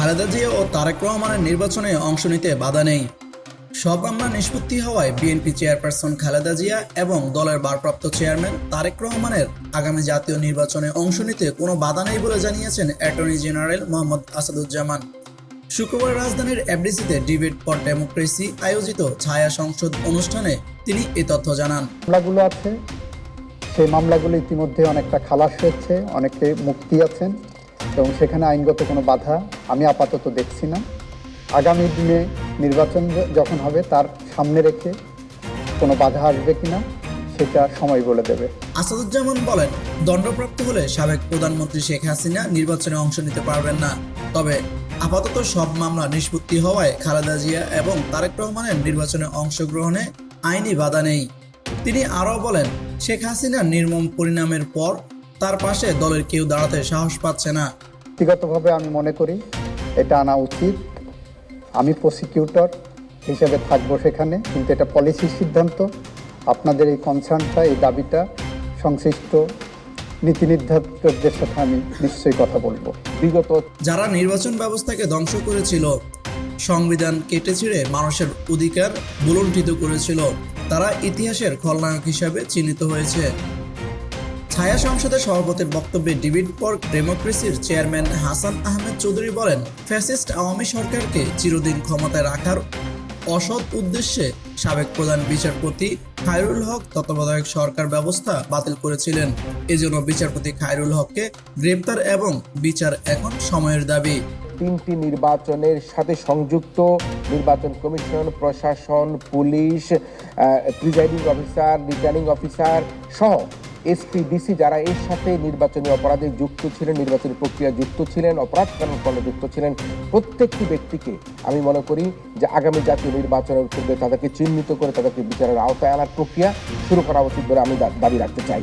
খালেদা জিয়া ও তারেক রহমানের নির্বাচনে অংশ নিতে বাধা নেই। সব মামলা নিষ্পত্তি হওয়ায় বিএনপি চেয়ারপারসন খালেদা জিয়া এবং দলের ভারপ্রাপ্ত চেয়ারম্যান তারেক রহমানের আগামী জাতীয় নির্বাচনে অংশ নিতে কোনো বাধা নেই বলে জানিয়েছেন অ্যাটর্নি জেনারেল মোহাম্মদ আসাদুজ্জামান। শুক্রবার রাজধানীর এফডিসিতে ডিবেট ফর ডেমোক্রেসি আয়োজিত ছায়া সংসদ অনুষ্ঠানে তিনি এ তথ্য জানান। মামলাগুলো আছে। সেই মামলাগুলো ইতিমধ্যে অনেকটা খালাস হয়েছে, অনেকে মুক্তি আছেন। এবং সেখানে আইনগত কোনো বাধা আমি আপাতত দেখছি না। আগামী দিনে নির্বাচন যখন হবে, তার সামনে রেখে কোনো বাধা আসবে কিনা, সেটা সময় বলে দেবে। আসাদুজ্জামান বলেন, দণ্ডপ্রাপ্ত হলে সাবেক প্রধানমন্ত্রী শেখ হাসিনা নির্বাচনে অংশ নিতে পারবেন না। তবে আপাতত সব মামলা নিষ্পত্তি হওয়ায় খালেদা জিয়া এবং তারেক রহমানের নির্বাচনে অংশগ্রহণে আইনি বাধা নেই। তিনি আরও বলেন, শেখ হাসিনার নির্মম পরিণামের পর তার পাশে দলের কেউ দাঁড়াতে সাহস পাচ্ছে না। ব্যক্তিগতভাবে আমি মনে করি এটা আনা উচিত। আমি প্রসিকিউটর হিসেবে থাকব সেখানে কিন্তু এটা পলিসির সিদ্ধান্ত। আপনাদের এই কনসার্নটা এই দাবিটা সংশ্লিষ্ট নীতি নির্ধারকদের সাথে আমি নিশ্চয়ই কথা বলব। বিগত যারা নির্বাচন ব্যবস্থাকে ধ্বংস করেছিল সংবিধান কেটে ছিঁড়ে মানুষের অধিকার বুলণ্ঠিত করেছিল তারা ইতিহাসের খলনায়ক হিসাবে চিহ্নিত হয়েছে। ছায়া সংসদের সভাপতির বক্তব্যে ডিবিট ফর ডেমোক্রেসির চেয়ারম্যান হাসান আহমেদ চৌধুরী বলেন, ফ্যাসিস্ট আওয়ামী সরকারকে চিরদিন ক্ষমতায় রাখার অসৎ উদ্দেশ্যে সাবেক প্রধান বিচারপতি খায়রুল হক তত্ত্বাবধায়ক সরকার ব্যবস্থা বাতিল করেছিলেন। এজন্য বিচারপতি খায়রুল হককে গ্রেপ্তার এবং বিচার এখন সময়ের দাবি। তিনটি নির্বাচনের সাথে সংযুক্ত নির্বাচন কমিশন, প্রশাসন, police presiding officer, returning officer সহ এসপি, ডিসি যারা এর সাথে নির্বাচনী অপরাধে যুক্ত ছিলেন, নির্বাচনী প্রক্রিয়া যুক্ত ছিলেন অপরাধ কর্মকাণ্ডে যুক্ত ছিলেন, প্রত্যেকটি ব্যক্তিকে আমি মনে করি যে আগামী জাতীয় নির্বাচনের পূর্বে তাদেরকে চিহ্নিত করে তাদেরকে বিচারের আওতায় আনার প্রক্রিয়া শুরু করা উচিত বলে আমি দাবি রাখতে চাই।